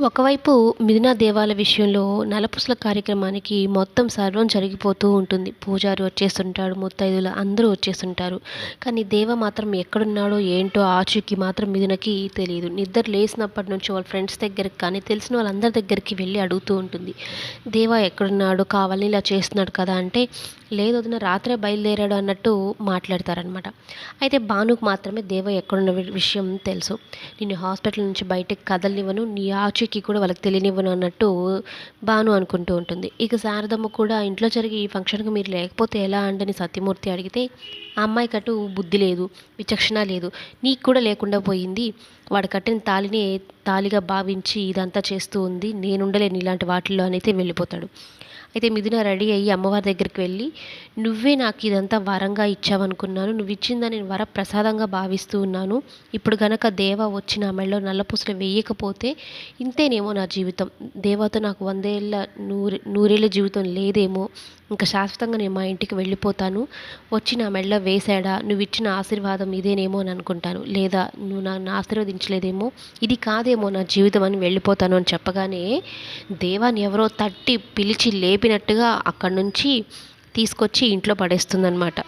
ఒకవైపు మిథున దేవాల విషయంలో నలపుసల కార్యక్రమానికి మొత్తం సర్వం జరిగిపోతూ ఉంటుంది. పూజారి వచ్చేస్తుంటాడు ముత్తైదులు అందరూ వచ్చేస్తుంటారు. కానీ దేవ మాత్రం ఎక్కడున్నాడో ఏంటో ఆచూకి మాత్రం మిథునకి తెలియదు. నిద్ర లేసినప్పటి నుంచి వాళ్ళ ఫ్రెండ్స్ దగ్గరికి కానీ తెలిసిన వాళ్ళందరి దగ్గరికి వెళ్ళి అడుగుతూ ఉంటుంది. దేవ ఎక్కడున్నాడు? కావాలని ఇలా చేస్తున్నాడు కదా అంటే లేదు వదిన రాత్రే బయలుదేరాడు అన్నట్టు మాట్లాడతారనమాట అయితే భానుకు మాత్రమే దేవ ఎక్కడున్న విషయం తెలుసు. నేను హాస్పిటల్ నుంచి బయటకు కదలనివ్వను. నీ ఆచూ ఆచూకీ కూడా వాళ్ళకి తెలియనివ్వను అన్నట్టు బాను అనుకుంటూ ఉంటుంది. ఇక శారదమ్మ కూడా ఇంట్లో జరిగే ఈ ఫంక్షన్కి మీరు లేకపోతే ఎలా అంటని సత్యమూర్తి అడిగితే ఆ అమ్మాయికి అటు బుద్ధి లేదు విచక్షణ లేదు నీకు కూడా లేకుండా పోయింది వాడు కట్టిన తాళిని తాళిగా భావించి ఇదంతా చేస్తూ ఉంది నేనుండలేను ఇలాంటి వాటిల్లో అనైతే వెళ్ళిపోతాడు. అయితే మిథున రెడీ అయ్యి అమ్మవారి దగ్గరికి వెళ్ళి నువ్వే నాకు ఇదంతా వరంగా ఇచ్చావనుకున్నాను. నువ్వు ఇచ్చిందని నేను వరప్రసాదంగా భావిస్తూ ఉన్నాను. ఇప్పుడు గనక దేవ వచ్చి నా మెడలో నల్లపూసలు వేయకపోతే ఇంతేనేమో నా జీవితం. దేవతో నాకు వందేళ్ళ నూరు నూరేళ్ళ జీవితం లేదేమో. ఇంకా శాశ్వతంగా నేను మా ఇంటికి వెళ్ళిపోతాను. వచ్చి నా మెడలో వేశాడా? నువ్వు ఇచ్చిన ఆశీర్వాదం ఇదేనేమో అని అనుకుంటాను. లేదా నువ్వు నన్ను ఆశీర్వదించలేదేమో? ఇది కాదేమో నా జీవితం అని వెళ్ళిపోతాను అని చెప్పగానే దేవాన్ని ఎవరో తట్టి పిలిచి లేపి చెప్పినట్టుగా అక్కడి నుంచి తీసుకొచ్చి ఇంట్లో పడేస్తుందన్నమాట.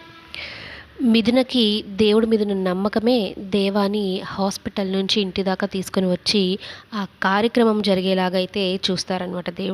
మిథునకి దేవుడి మీద ఉన్న నమ్మకమే దేవాని హాస్పిటల్ నుంచి ఇంటి దాకా తీసుకొని వచ్చి ఆ కార్యక్రమం జరిగేలాగైతే చూస్తారనమాట దేవుడు.